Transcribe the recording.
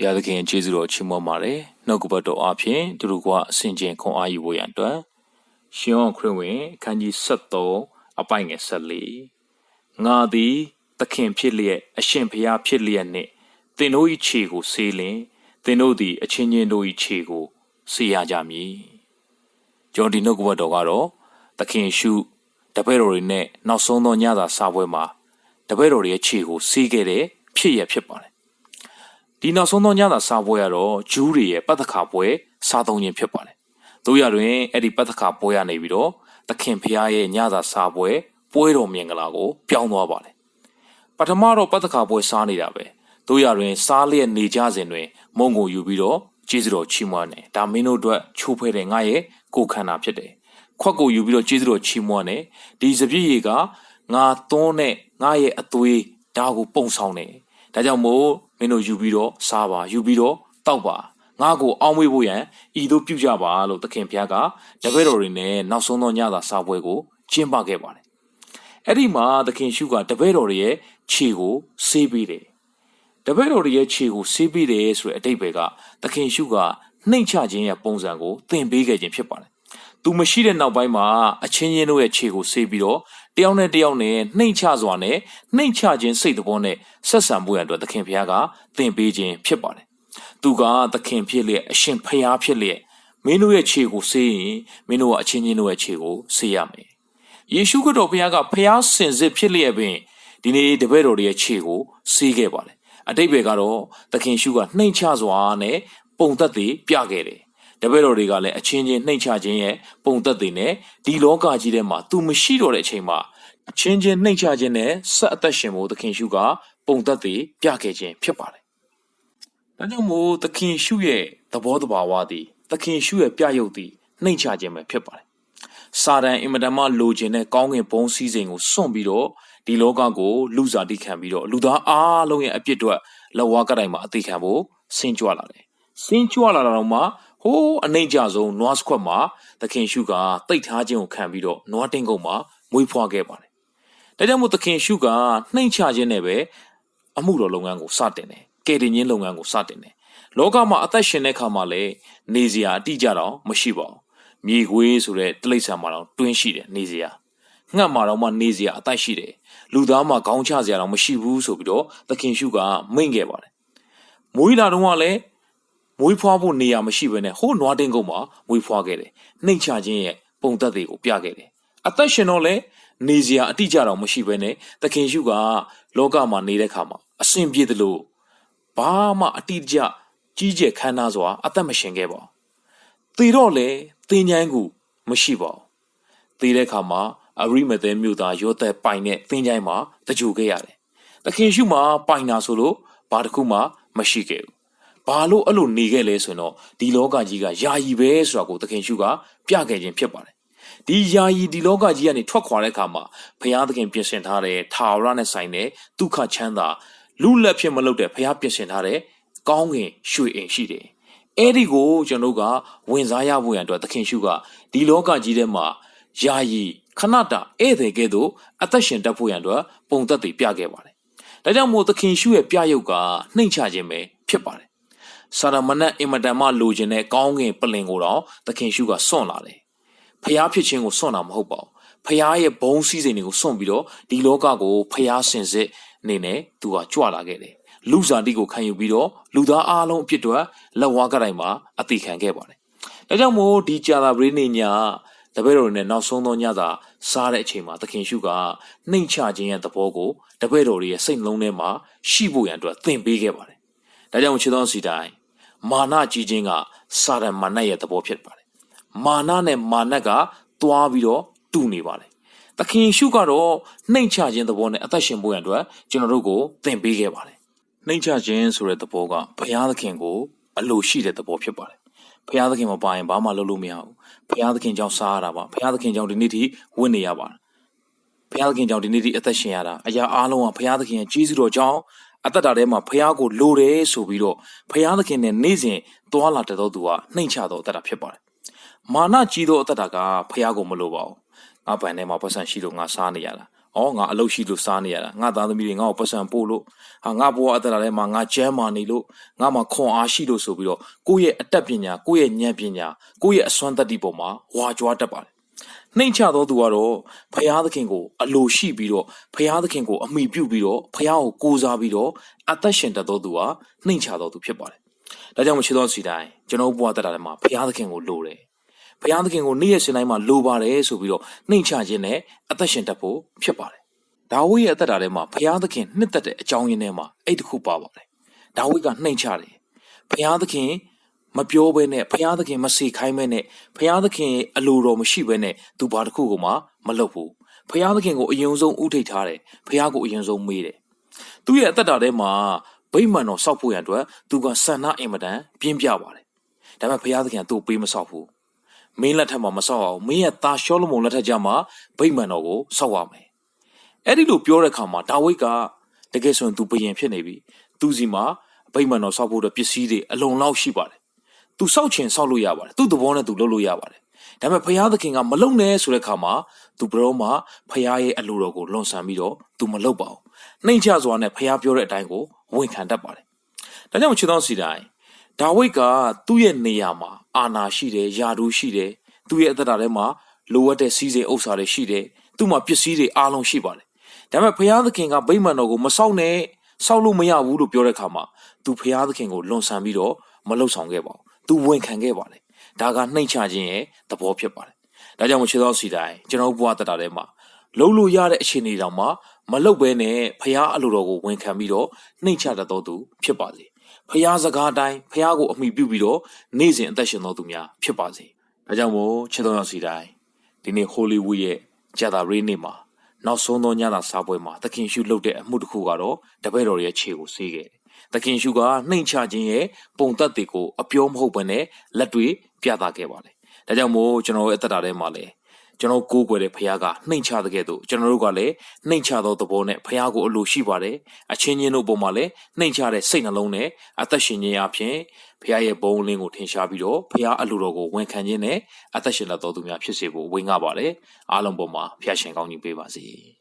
ဘုရားသခင်ကျေးဇူးတော်ချီးမွမ်းပါတယ်နှုတ်ကပတ်တော်အဖြစ်သူတို့ကအစဉ်ကျင်ခွန်အားယူဖို့ရန်အတွက်ရှင်ယောဟန်ခရစ်ဝင်အခန်းကြီး73အပိုင်ငယ်14ငါသည်သခင်ဖြစ်လျက်အရှင်ဘုရားဖြစ်လျက်နှင့်သင်တို့၏ခြေကိုဆေးလင်သင်တို့သည်အချင်းချင်းတို့၏ခြေကိုဆေးရကြမည်ကျွန်တော်ဒီနှုတ်ကပတ်တော်ကတော့သခင်ရှုတပည့်တော်တွေနဲ့နောက်ဆုံးသောညစာစာပွဲမှာတပည့်တော်တွေရဲ့ခြေကိုဆေးခဲ့တဲ့ဖြစ်ရဖြစ်ပါတယ် ဒီနောက်ဆုံးသောညစာစာပွဲကတော့ဂျူးတွေရဲ့ပတ်သက်ခါပွဲစားသုံးခြင်းဖြစ်ပါတယ်တို့ရတွင်အဲ့ဒီပတ်သက်ခါပွဲရနေပြီးတော့သခင်ဖရားရဲ့ညစာစာပွဲပွဲတော်မြင်္ဂလာကိုပြောင်းသွားပါတယ်ပထမတော့ပတ်သက်ခါပွဲစားနေတာပဲတို့ရတွင်စားလျက်နေကြစဉ်တွင် မုံကိုယူပြီးတော့ကျေးဇူးတော်ချီးမွမ်းတယ်ဒါမင်းတို့အတွက်ချိုးဖဲတဲ့ငါရဲ့ကိုယ်ခန္ဓာဖြစ်တယ်ခွက်ကိုယူပြီးတော့ကျေးဇူးတော်ချီးမွမ်းတယ်ဒီစပြည့်ရည်ကငါသွန်းနဲ့ငါရဲ့အသွေးဒါကိုပုံဆောင်တယ် ဒါကြောင့်မို့မင်းတို့ယူပြီးတော့စားပါယူပြီးတော့တောက်ပါငါကိုအောင်းမွေးဖို့ရန်ဤသို့ပြုကြပါလို့သခင်ဖျားကတပည့်တော်တွေနဲ့နောက်ဆုံးသောညသာစားပွဲကိုကျင်းပခဲ့ပါတယ်အဲ့ဒီမှာသခင်ရှုကတပည့်တော်တွေရဲ့ခြေကိုဆေးပေးတယ်တပည့်တော်တွေရဲ့ခြေကိုဆေးပေးတယ်ဆိုတဲ့အတိတ်ပဲကသခင်ရှုကနှိမ့်ချခြင်းရဲ့ပုံစံကိုသင်ပေးခဲ့ခြင်းဖြစ်ပါတယ်။သူမရှိတဲ့နောက်ပိုင်းမှာအချင်းချင်းတို့ရဲ့ခြေကိုဆေးပြီးတော့ တယောက်နဲ့တယောက်နဲ့နှိမ့်ချစွာနဲ့နှိမ့်ချခြင်းစိတ်တဘောနဲ့ဆက်ဆံဖို့ရန်အတွက်သခင်ဖျားကသင်ပေးခြင်းဖြစ်ပါတယ်။သူကသခင်ဖြစ်လျက်အရှင်ဖျားဖြစ်လျက်မင်းတို့ရဲ့ခြေကိုဆေးရင်မင်းတို့ကအချင်းချင်းတို့ရဲ့ခြေကိုဆေးရမယ်။ယေရှုခရစ်တော်ဘုရားကဖျားစင်စစ်ဖြစ်လျက်ပင်ဒီနေ့တပည့်တော်တွေရဲ့ခြေကိုဆေးခဲ့ပါတယ်။အတိတ်ဘယ်ကတော့သခင်ရှုကနှိမ့်ချစွာနဲ့ပုံသက်သေပြခဲ့တယ် တပည့်တော်တွေကလည်းအချင်းချင်းနှိမ့်ချခြင်းရဲ့ပုံသက်သေနဲ့ဒီလောကကြီးထဲမှာသူမရှိတော့တဲ့အချိန်မှာအချင်းချင်းနှိမ့်ချခြင်းနဲ့ဆက်အသက်ရှင်ဖို့သခင်ရှုကပုံသက်သေပြခဲ့ခြင်းဖြစ်ပါတယ်။ဒါကြောင့်မို့သခင်ရှုရဲ့သဘောတဘာဝသည်သခင်ရှုရဲ့ပြရုပ်သည်နှိမ့်ချခြင်းပဲဖြစ်ပါတယ်။စာတန်အင်မတန်မှလိုချင်တဲ့ကောင်းကင်ဘုံစည်းစိမ်ကိုစွန့်ပြီးတော့ဒီလောကကိုလူစားတိခံပြီးတော့လူသားအားလုံးရဲ့အပြစ်တွေလက်ဝါးကတိုင်မှာအသေးခံဖို့ဆင်းကြွလာတယ်။ဆင်းကြွလာတာတော့မှ ဟိုးအနှိမ့်ကြဆုံးနွားစခွက်မှာသခင်ရှုကတိတ်ထားခြင်းကိုခံပြီးတော့နွားတင်းကုန်းမှာမွေးဖွားခဲ့ပါတယ်။ဒါကြောင့်မို့သခင်ရှုကနှိမ့်ချခြင်းနဲ့ပဲအမှုတော်လုပ်ငန်းကိုစတင်တယ်။ကယ်တင်ခြင်းလုပ်ငန်းကိုစတင်တယ်။လောကမှာအသက်ရှင်တဲ့ခါမှာလည်းနေစရာအတိအကျတော့မရှိပါဘူး။မြေခွေးဆိုတဲ့တိရစ္ဆာန်မှာတော့တွင်းရှိတယ်နေစရာ။ငှက်မှာတော့မှနေစရာအသက်ရှိတယ်။လူသားမှာခေါင်းချစရာတော့မရှိဘူးဆိုပြီးတော့သခင်ရှုကမိန့်ခဲ့ပါတယ်။မွေးလာတော့ကလည်း မွေးဖွားဖို့နေရာမရှိဘဲနဲ့ဟိုးနွားတင်းကုန်းမှာမွေးဖွားခဲ့တယ်။နှိမ့်ချခြင်းရဲ့ပုံသက်တွေကိုပြခဲ့တယ်။အသက်ရှင်တော့လည်းနေစရာအတိအကျတော့မရှိဘဲနဲ့သခင်ရှုကလောကမှာနေတဲ့ခါမှာအစဉ်ပြေသလိုဘာမှအတိအကျကြီးကျယ်ခမ်းနားစွာအသက်မရှင်ခဲ့ပါဘူး။သေတော့လေသင်ချိုင်းကိုမရှိပါဘူး။သေတဲ့ခါမှာအရိမသဲမြို့သားယောသက်ပိုင်တဲ့သင်ချိုင်းမှာတကြိုခဲ့ရတယ်။သခင်ရှုမှာပိုင်တာဆိုလို့ဘာတစ်ခုမှမရှိခဲ့ဘူး။ ဘာလို့အဲ့လိုနေခဲ့လဲဆိုတော့ဒီလောကကြီးကယာယီပဲဆိုတာကိုသခင်ရှုကပြခဲ့ခြင်းဖြစ်ပါတယ်။ဒီယာယီဒီလောကကြီးကနေထွက်ခွာတဲ့အခါမှာဘုရားသခင်ပြင်ဆင်ထားတဲ့ထာဝရနဲ့ဆိုင်တဲ့ဒုက္ခချမ်းသာလူလက်ဖြစ်မလုပ်တဲ့ဘုရားပြင်ဆင်ထားတဲ့ကောင်းကင်ရွှေအိမ်ရှိတယ်။အဲ့ဒီကိုကျွန်တော်ကဝင်စားရဖို့ရန်အတွက်သခင်ရှုကဒီလောကကြီးထဲမှာယာယီခဏတာဧည့်သည်ကဲ့သို့အသက်ရှင်တတ်ဖို့ရန်အတွက်ပုံသက်တွေပြခဲ့ပါတယ်။ဒါကြောင့်မို့သခင်ရှုရဲ့ပြရုပ်ကနှိမ့်ချခြင်းပဲဖြစ်ပါတယ်။ စာရမဏတ်အင်မတန်မှလိုချင်တဲ့ကောင်းကင်ပလင်ကိုတော့သခင်ရှုကစွန့်လာတယ်။ဖျားဖြစ်ခြင်းကိုစွန့်တာမဟုတ်ပါဘူး။ဖျားရဲ့ဘုံစည်းစိမ်တွေကိုစွန့်ပြီးတော့ဒီလောကကိုဖျားစင်စစ်နေနဲ့သူကကြွလာခဲ့တယ်။လူစားတိကိုခံယူပြီးတော့လူသားအားလုံးအပြစ်တွေလက်ဝါးကတိုင်မှာအတိခံခဲ့ပါတယ်။ဒါကြောင့်မို့ဒီကြာသာပရိနေညာတပည့်တော်တွေနဲ့နောက်ဆုံးသောညသာစားတဲ့အချိန်မှာသခင်ရှုကနှိမ့်ချခြင်းရဲ့သဘောကိုတပည့်တော်တွေရဲ့စိတ်လုံးထဲမှာရှိဖို့ရန်အတွက်သင်ပေးခဲ့ပါတယ်။ဒါကြောင့်ခြေသောစီတိုင်း မာနကြီးခြင်းကစာရန်မာနရဲ့သဘောဖြစ်ပါတယ်။မာနနဲ့မာနကတွားပြီးတော့တူနေပါတယ်။သခင်ရှုကတော့နှိမ့်ချခြင်းသဘောနဲ့အသက်ရှင်ဖို့ရန်အတွက်ကျွန်တော်တို့ကိုသင်ပေးခဲ့ပါတယ်။နှိမ့်ချခြင်းဆိုတဲ့သဘောကဘုရားသခင်ကိုအလိုရှိတဲ့သဘောဖြစ်ပါတယ်ဖះသခင်မပါရင်ဘာမှလုပ်လို့မရဘူးဖះသခင်ကြောင့်စားရတာပါဖះသခင်ကြောင့်ဒီနေ့ထိဝင့်နေရပါတယ်ဖះသခင်ကြောင့်ဒီနေ့ထိအသက်ရှင်ရတာအရာအားလုံးကဖះသခင်ရဲ့ကြီးစုတော်ကြောင့် အသက်တာထဲမှာဖះကိုလိုတယ်ဆိုပြီးတော့ဖះသခင်နဲ့နေ့စဉ်သွားလာတတ်သောသူကနှိမ့်ချသောအသက်တာဖြစ်ပါတယ်မာနကြီးသောအသက်တာကဖះကိုမလိုပါဘူးငါဗန်ထဲမှာပတ်စံရှိလို့ငါစားနေရတာ။အော်ငါအလုပ်ရှိလို့စားနေရတာငါသားသမီးတွေငါ့ကိုပတ်စံပို့လို့ဟာငါဘဝအသက်တာထဲမှာငါကျမ်းမာနေလို့ငါမှာခွန်အားရှိလို့ဆိုပြီးတော့ကိုယ့်ရဲ့အတတ်ပညာကိုယ့်ရဲ့ဉာဏ်ပညာကိုယ့်ရဲ့အစွမ်းတတ္တိပေါ်မှာဝါကြွားတတ်ပါတယ်။ နှိမ့်ချသောသူကတော့ဖရာသခင်ကိုအလိုရှိပြီးတော့ဖရာသခင်ကိုအမိပြုပြီးတော့ဖရာကိုကိုးစားပြီးတော့အသက်ရှင်တတ်သောသူဟာနှိမ့်ချသောသူဖြစ်ပါတယ်။ဒါကြောင့်မချစ်သောစီတိုင်းကျွန်တော်ဘဝတက်တာထဲမှာဖရာသခင်ကိုလိုတယ်။ဖရာသခင်ကိုနေ့ရက်စဉ်တိုင်းမှာလိုပါတယ်ဆိုပြီးတော့နှိမ့်ချခြင်းနဲ့အသက်ရှင်တတ်ဖို့ဖြစ်ပါတယ်။ဒါဝိဒ်ရဲ့အသက်တာထဲမှာဖရာသခင်နှစ်သက်တဲ့အကြောင်းရင်းထဲမှာအဲ့တစ်ခုပါပါတယ်။ဒါဝိဒ်ကနှိမ့်ချတယ်။ဖရာသခင် မပြောဘဲနဲ့ဖရာသခင်မစေခိုင်းဘဲနဲ့ဖရာသခင်ရဲ့အလိုတော်မရှိဘဲနဲ့သူဘာတစ်ခုကိုမှမလုပ်ဘူးဖရာသခင်ကိုအယုံဆုံးဥထိတ်ထားတယ်ဖရာကိုအယုံဆုံးမေးတယ်သူ့ရဲ့အသက်တာထဲမှာဗိမာန်တော်စောက်ဖို့ရန်အတွက်သူကဆန္ဒအင်မတန်ပြင်းပြပါတယ်ဒါပေမဲ့ဖရာသခင်ကသူ့ကိုပေးမဆောက်ဘူးမင်းလက်ထက်မှာမဆောက်အောင်မင်းရဲ့သားရှောလမုန်လက်ထက်ကျမှဗိမာန်တော်ကိုစောက်ရမယ်အဲ့ဒီလိုပြောတဲ့အခါမှာဒါဝိဒ်ကတကယ်ဆိုရင်သူဘယင်ဖြစ်နေပြီသူစီမှာဗိမာန်တော်စောက်ဖို့အတွက်ပစ္စည်းတွေအလုံလောက်ရှိပါတယ် သူစောက်ချင်စောက်လို့ရပါတယ်သူ့သဘောနဲ့သူလုပ်လို့ရပါတယ်ဒါပေမဲ့ဖရာသခင်ကမလုံနဲ့ဆိုတဲ့ခါမှာသူဘရောမှာဖရာရဲ့အလိုတော်ကိုလွန်ဆန်ပြီးတော့သူမလုပ်ပါဘူးနှိမ့်ချစွာနဲ့ဖရာပြောတဲ့အတိုင်းကိုဝန်ခံတတ်ပါတယ်ဒါကြောင့်ချစ်တော်စီတိုင်းဒါဝိဒ်ကသူ့ရဲ့နေရာမှာအာနာရှိတယ်ယာဒူးရှိတယ်သူ့ရဲ့အသက်တာထဲမှာလိုအပ်တဲ့စီးစိမ်ဥစ္စာတွေရှိတယ်သူ့မှာပစ္စည်းတွေအားလုံးရှိပါတယ်ဒါပေမဲ့ဖရာသခင်ကဗိမာန်တော်ကိုမဆောက်နဲ့ဆောက်လို့မရဘူးလို့ပြောတဲ့ခါမှာ သူဖရာသခင်ကိုလွန်ဆန်ပြီးတော့မလှုပ်ဆောင်ခဲ့ပါဘူးသူဝန်ခံခဲ့ပါတယ်ဒါကနှိမ့်ချခြင်းရဲ့သဘောဖြစ်ပါတယ်ဒါကြောင့်မချစ်သောစီတိုင်းကျွန်တော်ဘုရားတတာထဲမှာလှုပ်လို့ရတဲ့အခြေအနေတောင်မှမလှုပ်ဘဲနဲ့ဖရာအလိုတော်ကိုဝန်ခံပြီးတော့နှိမ့်ချတတ်တော်သူဖြစ်ပါစေဖရာစကားတိုင်းဖရာကိုအမိပြုပြီးတော့နေ့စဉ်အသက်ရှင်တော်သူများဖြစ်ပါစေဒါကြောင့်မို့ချစ်တော်စီတိုင်းဒီနေ့ဟိုလီဝုဒ်ရဲ့ဂျာတာရေးနေ့မှာနောက်ဆုံးသောညတာစားပွဲမှာသခင်ရှုလုပ်တဲ့အမှုတစ်ခုကတော့တပည့်တော်ရဲ့ခြေကိုဆေးခဲ့တယ်။ သခင်ရှုကနှိမ်ချခြင်းရဲ့ပုံသက်တွေကိုအပြောမဟုတ်ဘဲနဲ့လက်တွေပြသခဲ့ပါတယ်။ဒါကြောင့်မို့ကျွန်တော်ရဲ့အသက်တာထဲမှာလည်းကျွန်တော်ကိုးကွယ်တဲ့ဖခင်ကနှိမ်ချတဲ့ကဲ့သို့ကျွန်တော်တို့ကလည်းနှိမ်ချသောသဘောနဲ့ဖခင်ကိုအလိုရှိပါတယ်။အချင်းချင်းတို့ပုံမှာလည်းနှိမ်ချတဲ့စိတ်နှလုံးနဲ့အသက်ရှင်ခြင်းအပြင်ဖခင်ရဲ့ဘုံလင်းကိုထင်ရှားပြီးတော့ဖခင်အလိုတော်ကိုဝန်ခံခြင်းနဲ့အသက်ရှင်လာတော်သူများဖြစ်စေဖို့ဝေငှပါတယ်။အားလုံးပေါ်မှာဖခင်ရှင်ကောင်းကြီးပေးပါစေ။